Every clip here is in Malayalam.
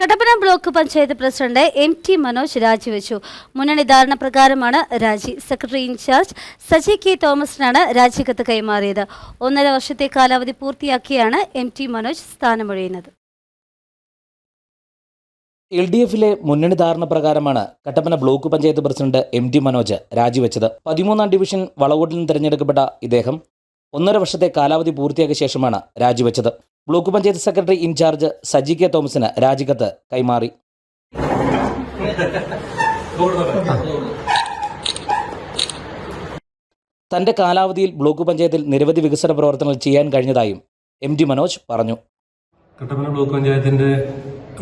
Kattappana block panchayat president M T Manoj രാജിവെച്ചു. മുന്നണി ധാരണ പ്രകാരമാണ് രാജി. സെക്രട്ടറി ഇൻചാർജ് സജി കെ തോമസിനാണ് രാജിക്കത്ത് കൈമാറിയത്. ഒന്നര വർഷത്തെ കാലാവധി പൂർത്തിയാക്കിയാണ് എം ടി മനോജ് സ്ഥാനമൊഴിയുന്നത്. എൽ ഡി എഫിലെ മുന്നണി ധാരണ പ്രകാരമാണ് Kattappana block panchayat president M T Manoj രാജിവെച്ചത്. പതിമൂന്നാം ഡിവിഷൻ വളവോട്ടിൽ നിന്ന് തിരഞ്ഞെടുക്കപ്പെട്ട ഇദ്ദേഹം ഒന്നര വർഷത്തെ കാലാവധി പൂർത്തിയാക്കിയ ശേഷമാണ് രാജിവെച്ചത്. Block panchayat secretary incharge Saji K തോമസിന് രാജിക്കത്ത് കൈമാറി. തന്റെ കാലാവധിയിൽ ബ്ലോക്ക് പഞ്ചായത്തിൽ നിരവധി വികസന പ്രവർത്തനങ്ങൾ ചെയ്യാൻ കഴിഞ്ഞതായും എം ഡി മനോജ് പറഞ്ഞു. കട്ടപ്പന ബ്ലോക്ക് പഞ്ചായത്തിന്റെ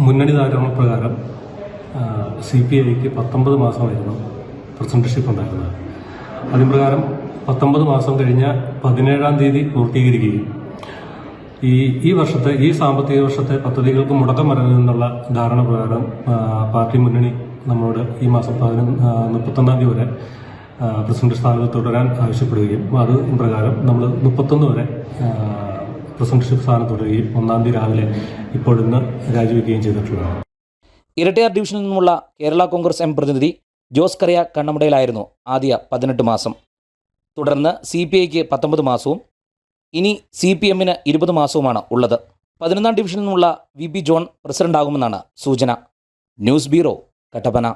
മുന്നണി ധാരണ പ്രകാരം സി പി ഐക്ക് പത്തൊമ്പത് മാസമായിരുന്നു പ്രസിഡന്റ്ഷിപ്പ് ഉണ്ടായിരുന്നത്. അതിന് പ്രകാരം പത്തൊമ്പത് മാസം കഴിഞ്ഞ പതിനേഴാം തീയതി പൂർത്തീകരിക്കുകയും ഈ ഈ വർഷത്തെ ഈ സാമ്പത്തിക വർഷത്തെ പദ്ധതികൾക്ക് മുടക്കം വരണമെന്നുള്ള ധാരണ പ്രകാരം പാർട്ടി മുന്നണി നമ്മളോട് ഈ മാസം പതിനൊന്ന് മുപ്പത്തൊന്നാം തീയതി വരെ പ്രസിഡന്റ് സ്ഥാനത്ത് തുടരാൻ ആവശ്യപ്പെടുകയും അത് പ്രകാരം നമ്മൾ മുപ്പത്തൊന്ന് വരെ പ്രസിഡന്റ്ഷിപ്പ് സ്ഥാനം തുടരുകയും ഒന്നാം തീയതി രാവിലെ ഇപ്പോഴിന്ന് രാജിവെക്കുകയും ചെയ്തിട്ടുള്ളതാണ്. ഇരട്ടയാർ ഡിവിഷനിൽ നിന്നുള്ള കേരള കോൺഗ്രസ് എം പ്രതിനിധി ജോസ് കറിയ കണ്ണമുടയിലായിരുന്നു ആദ്യ പതിനെട്ട് മാസം. തുടർന്ന് സി പി ഐക്ക് പത്തൊമ്പത് മാസവും ഇനി സി പി എമ്മിന് ഇരുപത് മാസവുമാണ് ഉള്ളത്. പതിനൊന്നാം ഡിവിഷനിൽ നിന്നുള്ള വി ബി ജോൺ പ്രസിഡന്റാകുമെന്നാണ് സൂചന. News bureau Kattappana.